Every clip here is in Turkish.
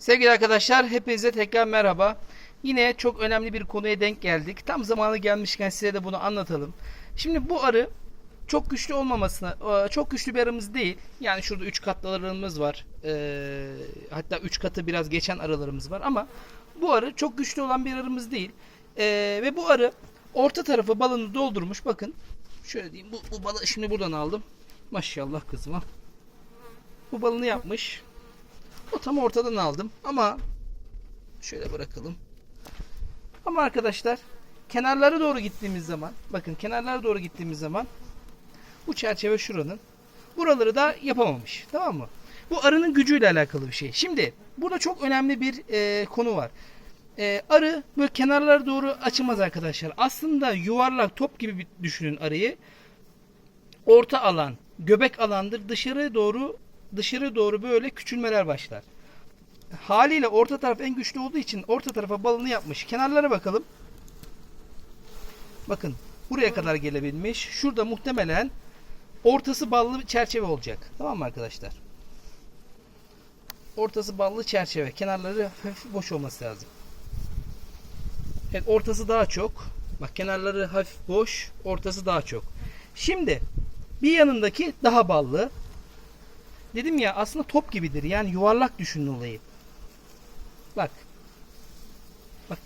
Sevgili arkadaşlar, hepinize tekrar merhaba. Yine çok önemli bir konuya denk geldik. Tam zamanı gelmişken size de bunu anlatalım. Şimdi bu arı çok güçlü olmamasına, e, çok güçlü bir arımız değil. Yani şurada 3 katlı arılarımız var. Ee, hatta 3 katı biraz geçen arılarımız var ama bu arı çok güçlü olan bir arımız değil. Ee, ve bu arı orta tarafı balını doldurmuş. Bakın şöyle diyeyim. Bu, bu balı şimdi buradan aldım. Maşallah kızıma. Bu balını yapmış. O tam ortadan aldım ama şöyle bırakalım. Ama arkadaşlar kenarlara doğru gittiğimiz zaman bakın kenarlara doğru gittiğimiz zaman bu çerçeve şuranın buraları da yapamamış. Tamam mı? Bu arının gücüyle alakalı bir şey. Şimdi burada çok önemli bir e, konu var. E, arı böyle kenarlara doğru açılmaz arkadaşlar. Aslında yuvarlak top gibi bir düşünün arıyı. Orta alan, göbek alandır. Dışarı doğru dışarı doğru böyle küçülmeler başlar. Haliyle orta taraf en güçlü olduğu için orta tarafa balını yapmış. Kenarlara bakalım. Bakın buraya kadar gelebilmiş. Şurada muhtemelen ortası ballı çerçeve olacak. Tamam mı arkadaşlar? Ortası ballı çerçeve. Kenarları hafif boş olması lazım. Evet ortası daha çok. Bak kenarları hafif boş. Ortası daha çok. Şimdi bir yanındaki daha ballı. Dedim ya aslında top gibidir. Yani yuvarlak düşünün olayı. Bak. Bak.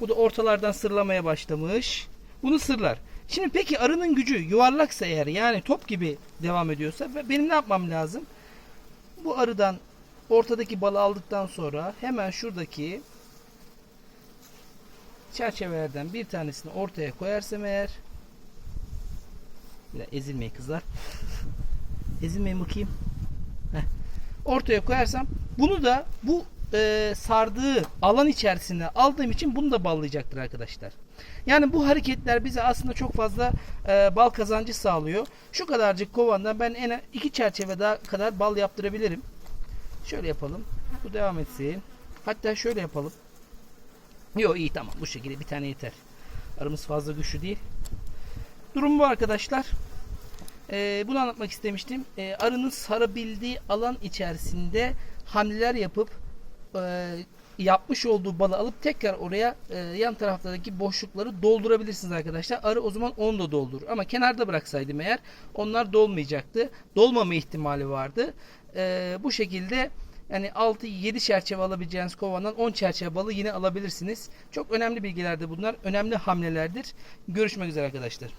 Bu da ortalardan sırlamaya başlamış. Bunu sırlar. Şimdi peki arının gücü yuvarlaksa eğer yani top gibi devam ediyorsa benim ne yapmam lazım? Bu arıdan ortadaki balı aldıktan sonra hemen şuradaki çerçevelerden bir tanesini ortaya koyarsam eğer ezilmeyin kızlar. Ezilmeyin bakayım. Heh. Ortaya koyarsam bunu da bu e, sardığı alan içerisinde aldığım için bunu da ballayacaktır arkadaşlar. Yani bu hareketler bize aslında çok fazla e, bal kazancı sağlıyor. Şu kadarcık kovandan ben en iki çerçeve daha kadar bal yaptırabilirim. Şöyle yapalım. Bu devam etsin. Hatta şöyle yapalım. Yo iyi tamam bu şekilde bir tane yeter. Arımız fazla güçlü değil. Durum bu arkadaşlar. Ee, bunu anlatmak istemiştim. Ee, arının sarabildiği alan içerisinde hamleler yapıp e, yapmış olduğu balı alıp tekrar oraya e, yan taraftaki boşlukları doldurabilirsiniz arkadaşlar. Arı o zaman onu da doldurur. Ama kenarda bıraksaydım eğer onlar dolmayacaktı. Dolmama ihtimali vardı. Ee, bu şekilde yani 6-7 çerçeve alabileceğiniz kovandan 10 çerçeve balı yine alabilirsiniz. Çok önemli bilgilerdir bunlar. Önemli hamlelerdir. Görüşmek üzere arkadaşlar.